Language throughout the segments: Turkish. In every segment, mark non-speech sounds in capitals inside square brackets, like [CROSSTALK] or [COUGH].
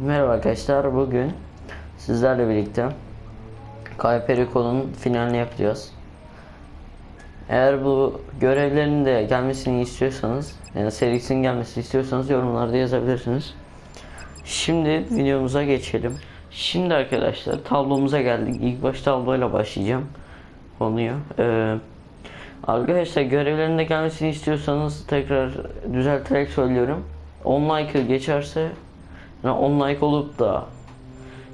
Merhaba arkadaşlar. Bugün sizlerle birlikte Kayperiko'nun finalini yapacağız. Eğer bu görevlerin de gelmesini istiyorsanız, yani serisinin gelmesini istiyorsanız yorumlarda yazabilirsiniz. Şimdi videomuza geçelim. Şimdi arkadaşlar tablomuza geldik. İlk baş tabloyla başlayacağım konuyu. Ee, arkadaşlar görevlerin de gelmesini istiyorsanız tekrar düzelterek söylüyorum. 10 like'ı geçerse yani 10 like olup da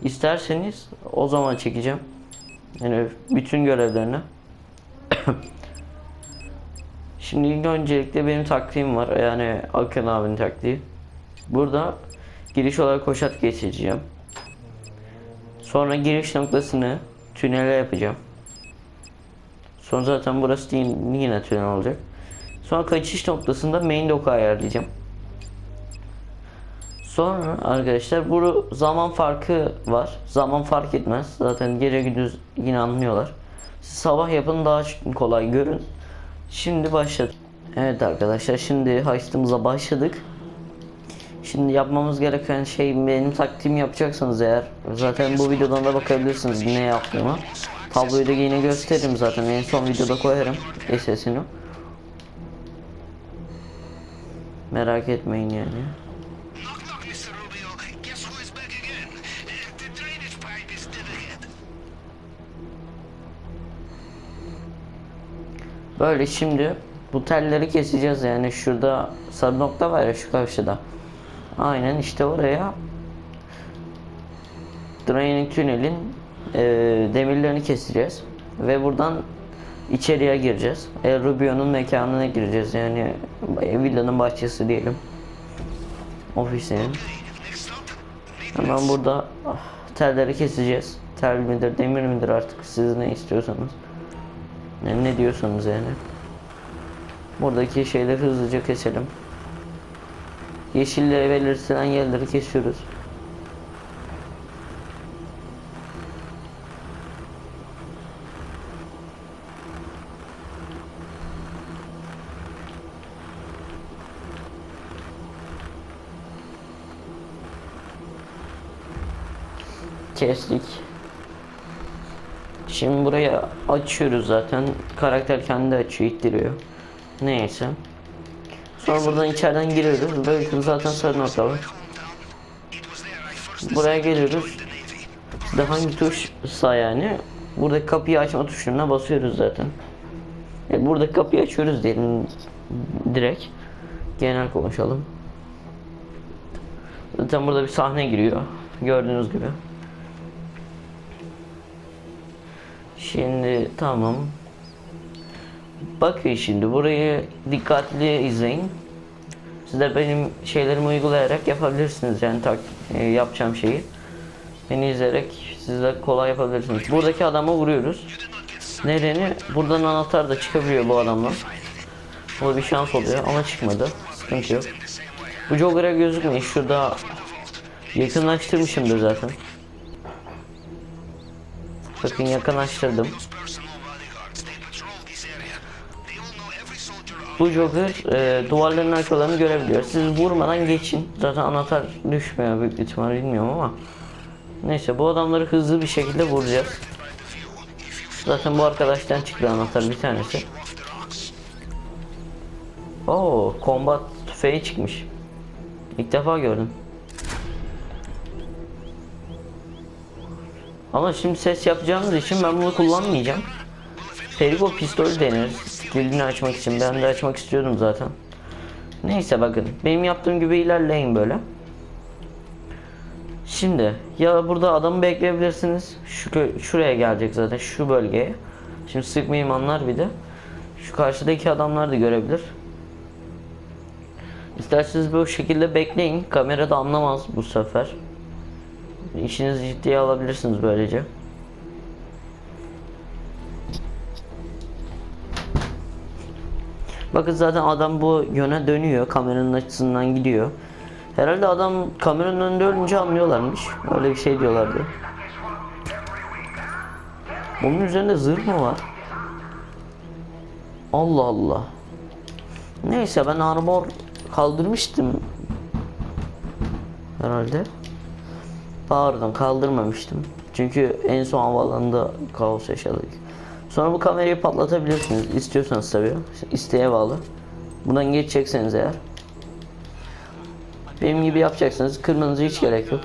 isterseniz o zaman çekeceğim. Yani bütün görevlerini. [COUGHS] Şimdi ilk öncelikle benim taktiğim var. Yani Akın abinin taktiği. Burada giriş olarak koşat geçeceğim. Sonra giriş noktasını tünele yapacağım. Sonra zaten burası yine yine tünel olacak. Sonra kaçış noktasında main dock'u ayarlayacağım. Sonra arkadaşlar bu zaman farkı var. Zaman fark etmez. Zaten gece gündüz yine anlıyorlar. Siz sabah yapın daha kolay görün. Şimdi başladık. Evet arkadaşlar şimdi heist'ımıza başladık. Şimdi yapmamız gereken şey benim taktiğimi yapacaksanız eğer zaten bu videodan da bakabilirsiniz ne yaptığımı. Tabloyu da yine gösteririm zaten en son videoda koyarım SS'ini. Merak etmeyin yani. Guess who is back again? The drainage pipe is dead ahead. Böyle şimdi bu telleri keseceğiz yani şurada sarı nokta var ya şu karşıda. Aynen işte oraya draining tünelin e, demirlerini keseceğiz ve buradan içeriye gireceğiz. E, Rubio'nun mekanına gireceğiz yani e, villanın bahçesi diyelim. Ofisinin. Hemen burada ah, telleri keseceğiz. Tel midir, demir midir artık siz ne istiyorsanız. Ne, ne diyorsanız yani. Buradaki şeyleri hızlıca keselim. Yeşille belirtilen yerleri kesiyoruz. Kestik. Şimdi buraya açıyoruz zaten. Karakter kendi açıyor, ittiriyor. Neyse. Sonra buradan içeriden giriyoruz. Böyle zaten sarı nokta var. Buraya geliyoruz. Sizde hangi tuşsa yani buradaki kapıyı açma tuşuna basıyoruz zaten. E, buradaki kapıyı açıyoruz diyelim direkt. Genel konuşalım. Zaten burada bir sahne giriyor. Gördüğünüz gibi. Şimdi tamam. Bakın şimdi burayı dikkatli izleyin. Siz de benim şeylerimi uygulayarak yapabilirsiniz yani tak, e, yapacağım şeyi. Beni izleyerek siz de kolay yapabilirsiniz. Buradaki adama vuruyoruz. Nedeni buradan anahtar da çıkabiliyor bu adamdan. Bu bir şans oluyor ama çıkmadı. Sıkıntı yok. Bu Joker'a gözükmeyin. Şurada yakınlaştırmışımdır zaten. Soldier on Bu Joker e, duvarların arkalarını görebiliyor. Siz vurmadan geçin. Zaten anahtar düşmüyor büyük ihtimal bilmiyorum ama. Neyse bu adamları hızlı bir şekilde vuracağız. Zaten bu arkadaştan çıktı anahtar bir tanesi. Oo, combat tüfeği çıkmış. İlk defa gördüm. Ama şimdi ses yapacağımız için ben bunu kullanmayacağım. Perigo pistolü deneriz. Kilidini açmak için. Ben de açmak istiyordum zaten. Neyse bakın. Benim yaptığım gibi ilerleyin böyle. Şimdi ya burada adamı bekleyebilirsiniz. Şu şuraya gelecek zaten şu bölgeye. Şimdi sıkmayayım anlar bir de. Şu karşıdaki adamlar da görebilir. İsterseniz bu şekilde bekleyin. Kamera da anlamaz bu sefer. İşinizi ciddiye alabilirsiniz böylece. Bakın zaten adam bu yöne dönüyor. Kameranın açısından gidiyor. Herhalde adam kameranın önünde ölünce anlıyorlarmış. Öyle bir şey diyorlardı. Bunun üzerinde zırh mı var? Allah Allah. Neyse ben armor kaldırmıştım. Herhalde. Pardon kaldırmamıştım. Çünkü en son havaalanında kaos yaşadık. Sonra bu kamerayı patlatabilirsiniz. istiyorsanız tabii. İsteğe bağlı. Buradan geçecekseniz eğer. Benim gibi yapacaksınız. Kırmanıza hiç gerek yok.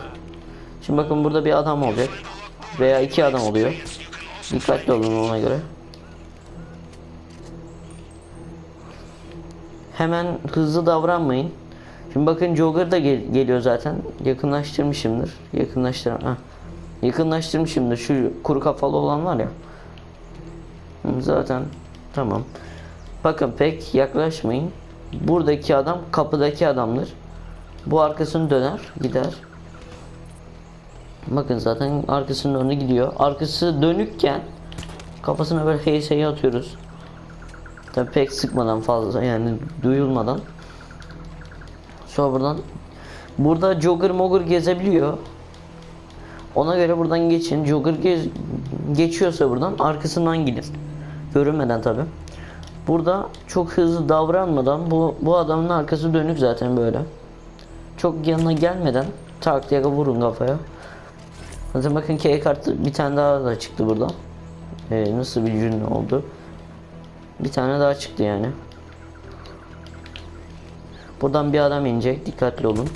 Şimdi bakın burada bir adam olacak. Veya iki adam oluyor. Dikkatli olun ona göre. Hemen hızlı davranmayın. Şimdi bakın Jogger da gel- geliyor zaten. Yakınlaştırmışımdır. Yakınlaştır. Ha. Yakınlaştırmışımdır. Şu kuru kafalı olan var ya. Zaten tamam. Bakın pek yaklaşmayın. Buradaki adam kapıdaki adamdır. Bu arkasını döner, gider. Bakın zaten arkasının önü gidiyor. Arkası dönükken kafasına böyle heyseyi atıyoruz. Tabii pek sıkmadan fazla yani duyulmadan. Sonra buradan burada jogger mogger gezebiliyor. Ona göre buradan geçin. Jogger gez, geçiyorsa buradan arkasından gidin. Görünmeden tabi. Burada çok hızlı davranmadan bu bu adamın arkası dönük zaten böyle. Çok yanına gelmeden tak diye vurun kafaya. Zaten bakın K kartı bir tane daha da çıktı burada. Ee, nasıl bir cümle oldu? Bir tane daha çıktı yani. Buradan bir adam inecek. Dikkatli olun.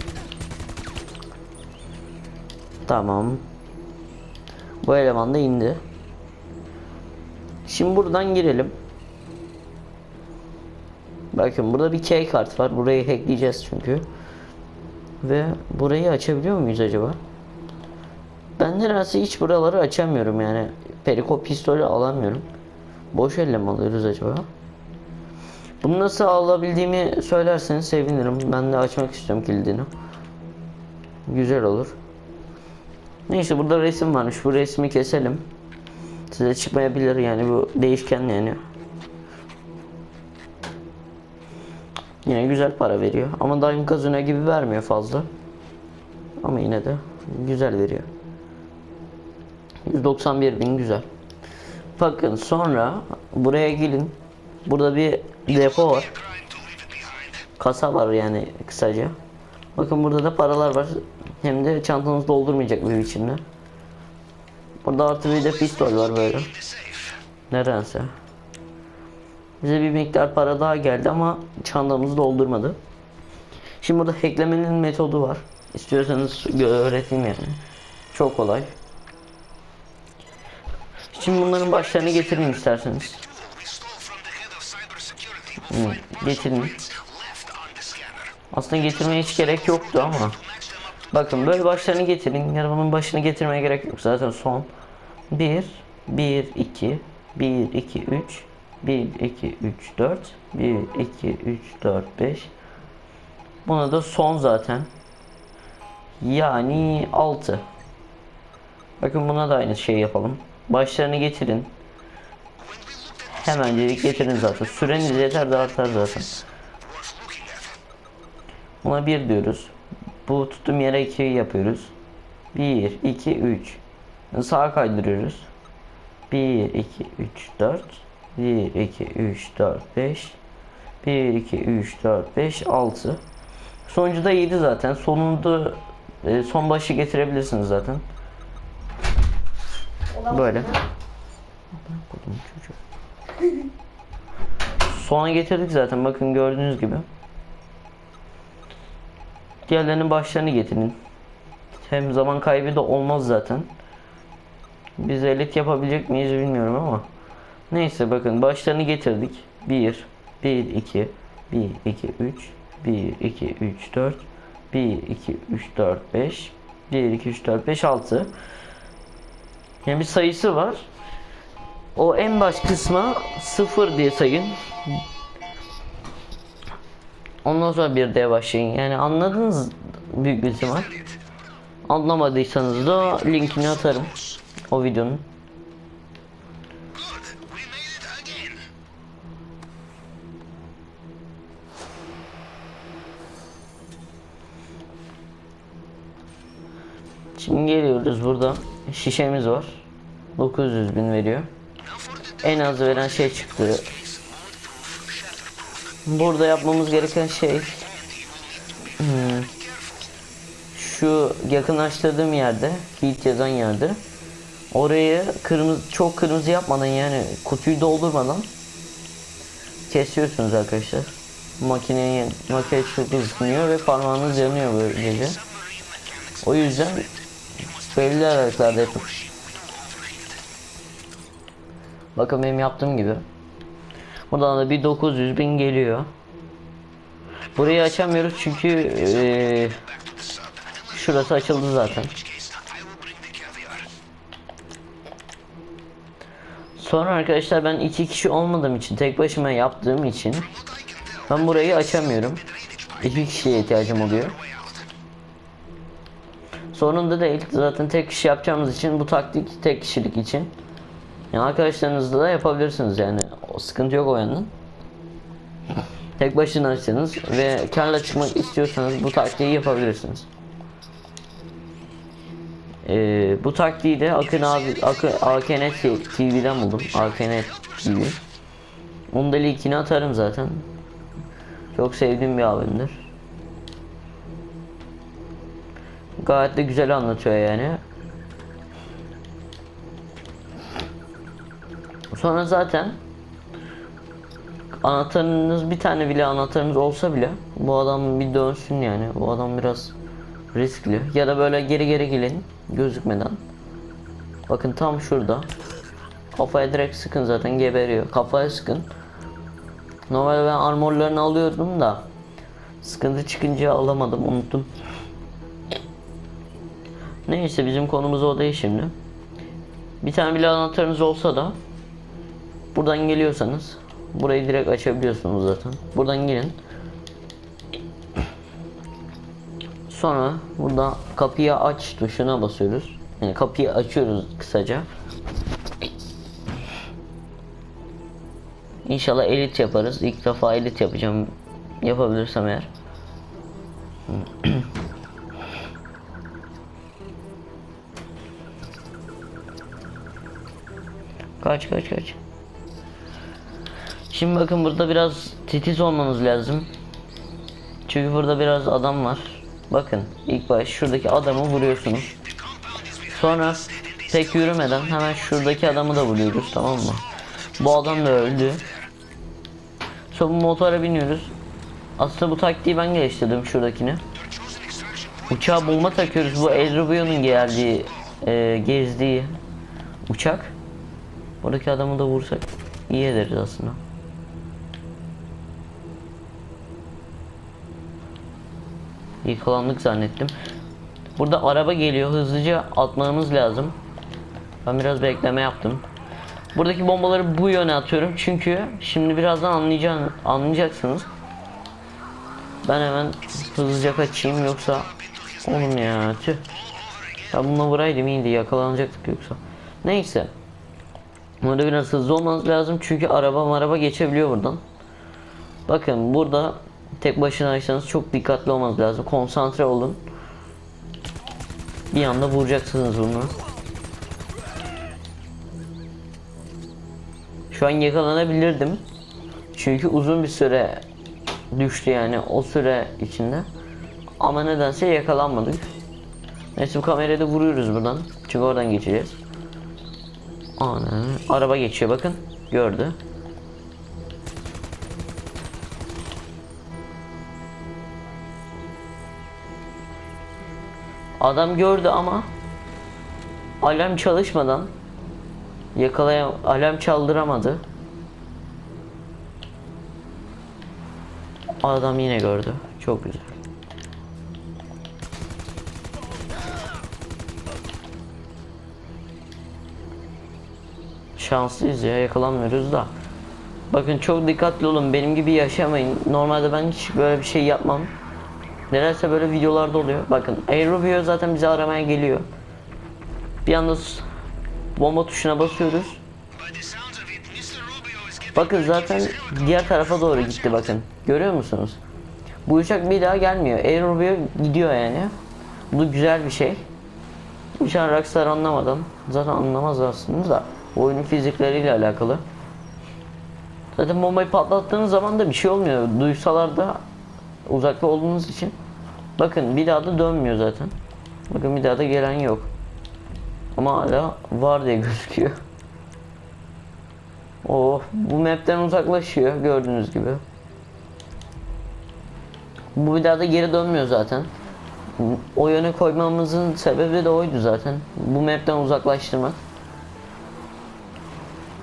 Tamam. Bu eleman da indi. Şimdi buradan girelim. Bakın burada bir key kart var. Burayı hackleyeceğiz çünkü. Ve burayı açabiliyor muyuz acaba? Ben nedense hiç buraları açamıyorum yani. Perikop pistolü alamıyorum. Boş elle mi alıyoruz acaba? Bunu nasıl alabildiğimi söylerseniz sevinirim. Ben de açmak istiyorum kilidini. Güzel olur. Neyse burada resim varmış. Bu resmi keselim. Size çıkmayabilir yani bu değişken yani. Yine güzel para veriyor. Ama Daim Kazuna gibi vermiyor fazla. Ama yine de güzel veriyor. 191 bin güzel. Bakın sonra buraya gelin. Burada bir depo var. Kasa var yani kısaca. Bakın burada da paralar var. Hem de çantanız doldurmayacak bir biçimde. Burada artı bir de pistol var böyle. Nedense. Bize bir miktar para daha geldi ama çantamızı doldurmadı. Şimdi burada hacklemenin metodu var. İstiyorsanız öğreteyim yani. Çok kolay. Şimdi bunların başlarını getirin isterseniz. The scanner. Aslında getirmeye hiç gerek yoktu ama. Bakın böyle başlarını getirin. Bunun başını getirmeye gerek yok. Zaten son. 1, 1, 2, 1, 2, 3, 1, 2, 3, 4, 1, 2, 3, 4, 5. Buna da son zaten. Yani 6. Bakın buna da aynı şey yapalım. Başlarını getirin. Hemencecik getirin zaten. Süreniz yeter de artar zaten. Buna 1 diyoruz. Bu tuttuğum yere 2 yapıyoruz. 1, 2, 3. Sağa kaydırıyoruz. 1, 2, 3, 4. 1, 2, 3, 4, 5. 1, 2, 3, 4, 5, 6. Sonuncu da 7 zaten. Sonunda e, son başı getirebilirsiniz zaten. Böyle. Kodum çocuğu. Sona getirdik zaten bakın gördüğünüz gibi. Diğerlerinin başlarını getirin. Hem zaman kaybı da olmaz zaten. Biz elit yapabilecek miyiz bilmiyorum ama. Neyse bakın başlarını getirdik. 1, 1, 2, 1, 2, 3, 1, 2, 3, 4, 1, 2, 3, 4, 5, 1, 2, 3, 4, 5, 6. Yani bir sayısı var. O en baş kısma 0 diye sayın. Ondan sonra bir de başlayın. Yani anladınız büyük bir ihtimal. Anlamadıysanız da linkini atarım. O videonun. Şimdi geliyoruz burada. Şişemiz var. 900 bin veriyor. En az veren şey çıktı. Burada yapmamız gereken şey hmm, şu yakınlaştırdığım yerde, kilit yazan yerde orayı kırmızı çok kırmızı yapmadan yani kutuyu doldurmadan kesiyorsunuz arkadaşlar. Makineyi makine çok ısınıyor ve parmağınız yanıyor böylece. O yüzden belli aralıklarda yapın. Bakın benim yaptığım gibi. Buradan da bir 900 bin geliyor. Burayı açamıyoruz çünkü eee, şurası açıldı zaten. Sonra arkadaşlar ben iki kişi olmadığım için tek başıma yaptığım için ben burayı açamıyorum. İki kişiye ihtiyacım oluyor. Sorun da değil. Zaten tek kişi yapacağımız için bu taktik tek kişilik için. Yani arkadaşlarınızla da yapabilirsiniz yani. O sıkıntı yok o yandan. Tek başına açsanız ve karla çıkmak istiyorsanız bu taktiği yapabilirsiniz. Ee, bu taktiği de Akın abi Akın AKN TV'den buldum. AKN TV. Onun da linkini atarım zaten. Çok sevdiğim bir abimdir. Gayet de güzel anlatıyor yani. Sonra zaten anahtarınız bir tane bile anahtarınız olsa bile bu adam bir dönsün yani. Bu adam biraz riskli. Ya da böyle geri geri gelin gözükmeden. Bakın tam şurada. Kafaya direkt sıkın zaten geberiyor. Kafaya sıkın. Normalde ben armorlarını alıyordum da sıkıntı çıkınca alamadım unuttum. Neyse bizim konumuz o değil şimdi. Bir tane bile anahtarınız olsa da buradan geliyorsanız burayı direkt açabiliyorsunuz zaten. Buradan gelin. Sonra burada kapıyı aç tuşuna basıyoruz. Yani kapıyı açıyoruz kısaca. İnşallah elit yaparız. İlk defa elit yapacağım. Yapabilirsem eğer. [CLEARS THROAT] kaç kaç kaç. Şimdi bakın burada biraz titiz olmanız lazım. Çünkü burada biraz adam var. Bakın ilk baş şuradaki adamı vuruyorsunuz. Sonra pek yürümeden hemen şuradaki adamı da vuruyoruz tamam mı? Bu adam da öldü. Sonra bu motora biniyoruz. Aslında bu taktiği ben geliştirdim şuradakini. Uçağı bulma takıyoruz. Bu El Rubio'nun geldiği, e, gezdiği uçak. Buradaki adamı da vursak iyi ederiz aslında. Yıkılandık zannettim. Burada araba geliyor. Hızlıca atmamız lazım. Ben biraz bekleme yaptım. Buradaki bombaları bu yöne atıyorum. Çünkü şimdi birazdan anlayacağını, anlayacaksınız. Ben hemen hızlıca kaçayım yoksa oğlum ya tüh. Ya bununla vuraydım iyiydi yakalanacaktık yoksa. Neyse. Burada biraz hızlı olmanız lazım çünkü araba araba geçebiliyor buradan. Bakın burada tek başınaysanız çok dikkatli olmanız lazım. Konsantre olun. Bir anda vuracaksınız bunu. Şu an yakalanabilirdim. Çünkü uzun bir süre düştü yani o süre içinde. Ama nedense yakalanmadık. Neyse bu kamerayı da vuruyoruz buradan. Çünkü oradan geçeceğiz. Ana, araba geçiyor bakın. Gördü. Adam gördü ama alarm çalışmadan yakalaya alarm çaldıramadı. Adam yine gördü. Çok güzel. Şanslıyız ya yakalanmıyoruz da. Bakın çok dikkatli olun. Benim gibi yaşamayın. Normalde ben hiç böyle bir şey yapmam. Nedense böyle videolarda oluyor. Bakın Aerobio zaten bizi aramaya geliyor. Bir s- bomba tuşuna basıyoruz. Bakın zaten diğer tarafa doğru gitti bakın. Görüyor musunuz? Bu uçak bir daha gelmiyor. Aerobio gidiyor yani. Bu güzel bir şey. Uçan Rockstar anlamadan. Zaten anlamaz aslında da. Oyunun fizikleriyle alakalı. Zaten bombayı patlattığınız zaman da bir şey olmuyor. Duysalar da uzakta olduğunuz için. Bakın bir daha da dönmüyor zaten. Bakın bir daha da gelen yok. Ama hala var diye [LAUGHS] gözüküyor. Oh bu map'ten uzaklaşıyor gördüğünüz gibi. Bu bir daha da geri dönmüyor zaten. O yöne koymamızın sebebi de oydu zaten. Bu map'ten uzaklaştırmak.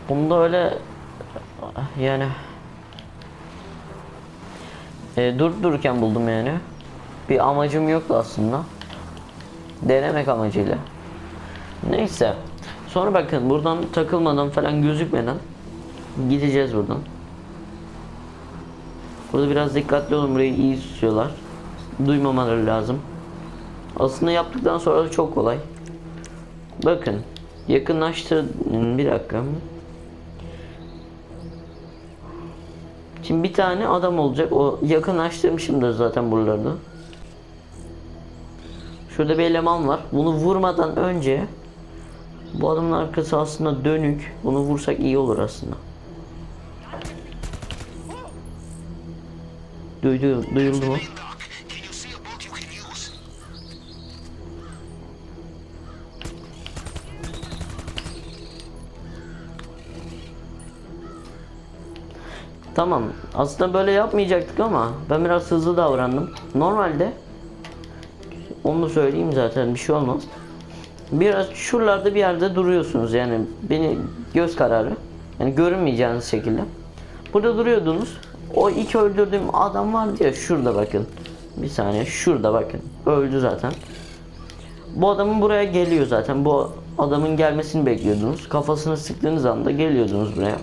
Bunu öyle yani e, dur dururken buldum yani. Bir amacım yoktu aslında. Denemek amacıyla. Neyse. Sonra bakın buradan takılmadan falan gözükmeden gideceğiz buradan. Burada biraz dikkatli olun burayı iyi tutuyorlar. Duymamaları lazım. Aslında yaptıktan sonra da çok kolay. Bakın yakınlaştır bir dakika. Şimdi bir tane adam olacak. O yakınlaştırmışımdır zaten buralarda. Şurada bir eleman var. Bunu vurmadan önce bu adamın arkası aslında dönük. Bunu vursak iyi olur aslında. Duydu, duyuldu mu? Tamam. Aslında böyle yapmayacaktık ama ben biraz hızlı davrandım. Normalde onu söyleyeyim zaten bir şey olmaz. Biraz şuralarda bir yerde duruyorsunuz yani beni göz kararı. Yani görünmeyeceğiniz şekilde. Burada duruyordunuz. O ilk öldürdüğüm adam vardı ya şurada bakın. Bir saniye şurada bakın. Öldü zaten. Bu adamın buraya geliyor zaten. Bu adamın gelmesini bekliyordunuz. Kafasını sıktığınız anda geliyordunuz buraya.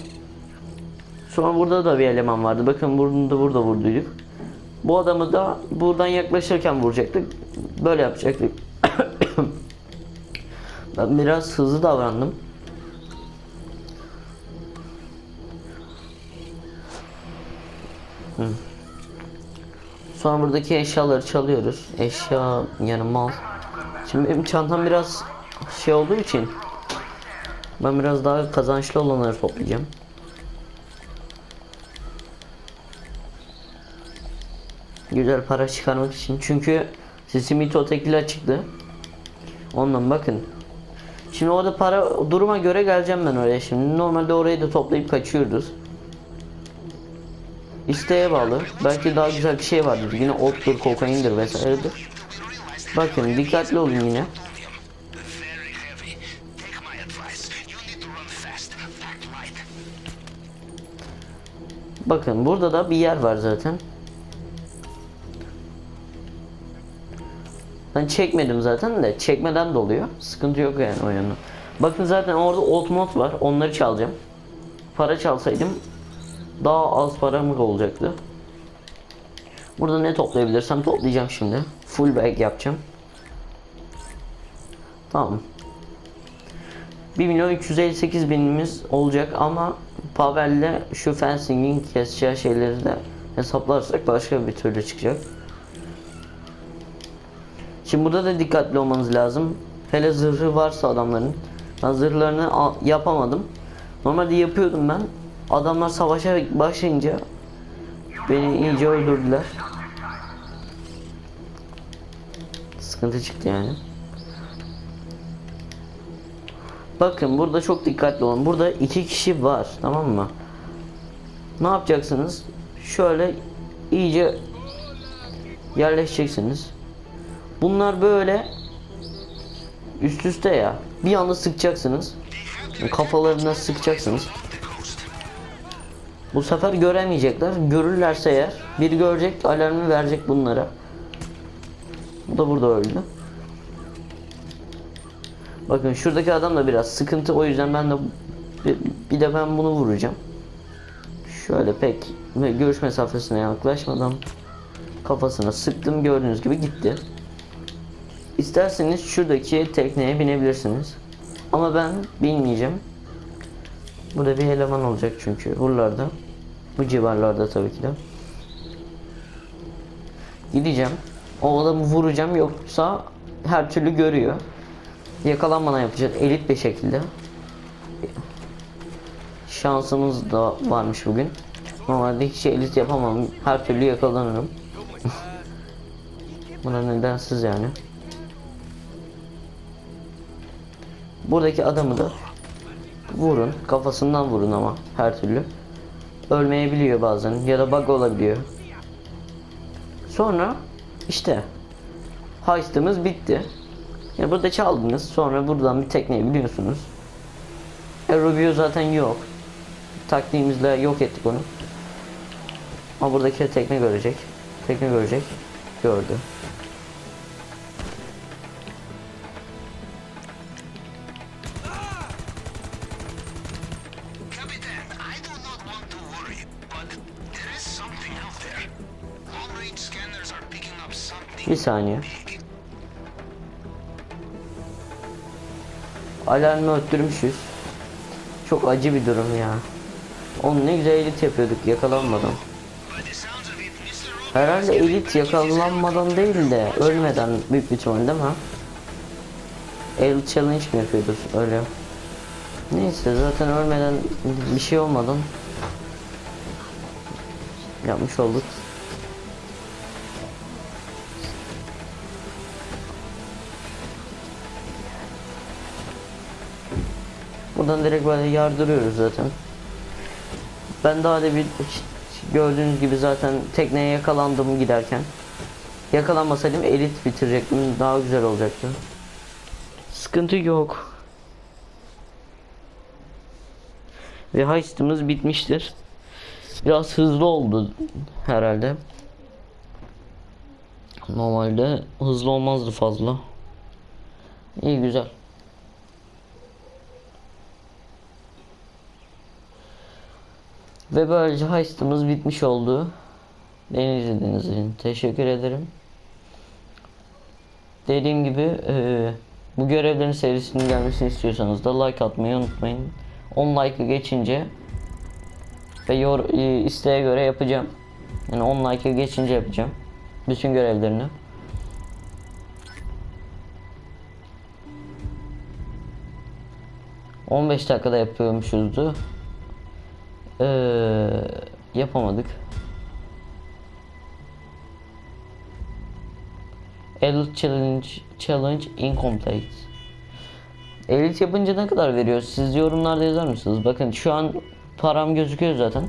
Sonra burada da bir eleman vardı. Bakın bunu da burada vurduyduk. Bu adamı da buradan yaklaşırken vuracaktık. Böyle yapacaktık. [COUGHS] ben biraz hızlı davrandım. Hı. Sonra buradaki eşyaları çalıyoruz. Eşya yani mal. Şimdi benim çantam biraz şey olduğu için ben biraz daha kazançlı olanları toplayacağım. Güzel para çıkarmak için. Çünkü Simito tekiler çıktı. Ondan bakın. Şimdi orada para duruma göre geleceğim ben oraya şimdi. Normalde orayı da toplayıp kaçıyoruz. İsteğe bağlı. Belki daha güzel bir şey vardır. Yine ottur, kokaindir vesairedir. Bakın dikkatli olun yine. Bakın burada da bir yer var zaten. Ben çekmedim zaten de çekmeden de oluyor. Sıkıntı yok yani o yana. Bakın zaten orada old mod var. Onları çalacağım. Para çalsaydım daha az param olacaktı. Burada ne toplayabilirsem toplayacağım şimdi. Full bag yapacağım. Tamam. 1 milyon 358 binimiz olacak ama Pavel'le şu fencing'in keseceği şeyleri de hesaplarsak başka bir türlü çıkacak. Şimdi burada da dikkatli olmanız lazım. Hele zırhı varsa adamların. Ben zırhlarını yapamadım. Normalde yapıyordum ben. Adamlar savaşa başlayınca beni iyice öldürdüler. Sıkıntı çıktı yani. Bakın burada çok dikkatli olun. Burada iki kişi var tamam mı? Ne yapacaksınız? Şöyle iyice yerleşeceksiniz. Bunlar böyle üst üste ya. Bir anda sıkacaksınız. Kafalarına sıkacaksınız. Bu sefer göremeyecekler. Görürlerse eğer biri görecek alarmı verecek bunlara. Bu da burada öldü. Bakın şuradaki adam da biraz sıkıntı o yüzden ben de bir, bir de ben bunu vuracağım. Şöyle pek görüş mesafesine yaklaşmadan kafasına sıktım gördüğünüz gibi gitti. İsterseniz şuradaki tekneye binebilirsiniz. Ama ben binmeyeceğim. Burada bir eleman olacak çünkü buralarda. Bu civarlarda tabii ki de. Gideceğim. O adamı vuracağım yoksa her türlü görüyor. Yakalanmadan yapacağız elit bir şekilde. Şansımız da varmış bugün. Normalde hiç elit yapamam. Her türlü yakalanırım. [LAUGHS] Buna nedensiz yani. Buradaki adamı da vurun. Kafasından vurun ama her türlü. Ölmeyebiliyor bazen ya da bug olabiliyor. Sonra işte heist'ımız bitti. Yani burada çaldınız. Sonra buradan bir tekneyi biliyorsunuz. E, Rubio zaten yok. Taktiğimizle yok ettik onu. Ama buradaki tekne görecek. Tekne görecek. Gördü. Bir saniye. Alarmı öttürmüşüz. Çok acı bir durum ya. Onu ne güzel elit yapıyorduk yakalanmadan. Herhalde elit yakalanmadan değil de ölmeden büyük bir ihtimal değil mi? Elit challenge mi yapıyordur öyle? Neyse zaten ölmeden bir şey olmadan yapmış olduk. Buradan direkt böyle yardırıyoruz zaten. Ben daha da bir gördüğünüz gibi zaten tekneye yakalandım giderken. Yakalanmasaydım elit bitirecektim. Daha güzel olacaktı. Sıkıntı yok. Ve heist'imiz bitmiştir. Biraz hızlı oldu herhalde. Normalde hızlı olmazdı fazla. İyi güzel. Ve böylece heist'ımız bitmiş oldu. Beni izlediğiniz için teşekkür ederim. Dediğim gibi eee, bu görevlerin serisinin gelmesini istiyorsanız da like atmayı unutmayın. 10 like'ı geçince ve yor, e, isteğe göre yapacağım. Yani 10 like'ı geçince yapacağım. Bütün görevlerini. ...15 dakikada yapıyormuşuzdu. Ee, yapamadık. Elite Challenge Challenge incomplete. Elite yapınca ne kadar veriyor? Siz yorumlarda yazar mısınız? Bakın şu an param gözüküyor zaten.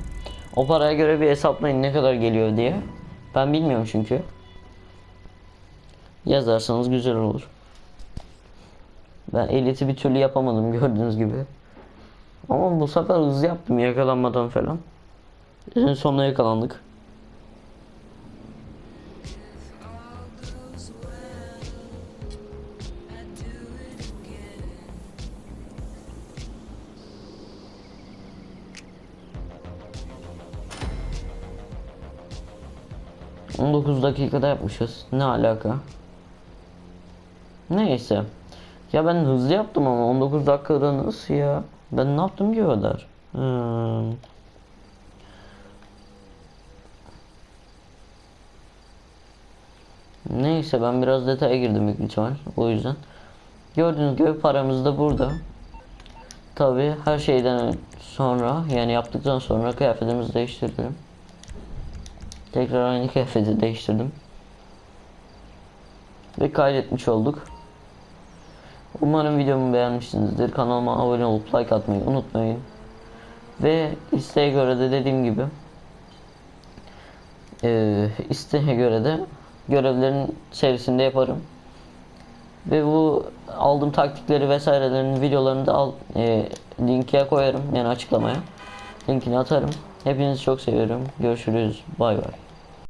O paraya göre bir hesaplayın ne kadar geliyor diye. Ben bilmiyorum çünkü. Yazarsanız güzel olur. Ben eliti bir türlü yapamadım [LAUGHS] gördüğünüz gibi. Ama bu sefer hızlı yaptım yakalanmadan falan. En sonunda yakalandık. ...19 dakikada yapmışız. Ne alaka? Neyse. Ya ben hızlı yaptım ama 19 dakikada nasıl ya? Ben ne yaptım ki kadar? Hmm. Neyse ben biraz detaya girdim büyük ihtimal o yüzden. Gördüğünüz gibi paramız da burada. Tabi her şeyden sonra yani yaptıktan sonra kıyafetimizi değiştirdim. Tekrar aynı kıyafeti değiştirdim. Ve kaydetmiş olduk. Umarım videomu beğenmişsinizdir. Kanalıma abone olup like atmayı unutmayın. Ve isteğe göre de dediğim gibi eee isteğe göre de görevlerin serisinde yaparım. Ve bu aldığım taktikleri vesairelerin videolarını da al, eee linke koyarım yani açıklamaya. Linkini atarım. Hepinizi çok seviyorum. Görüşürüz. Bay bay.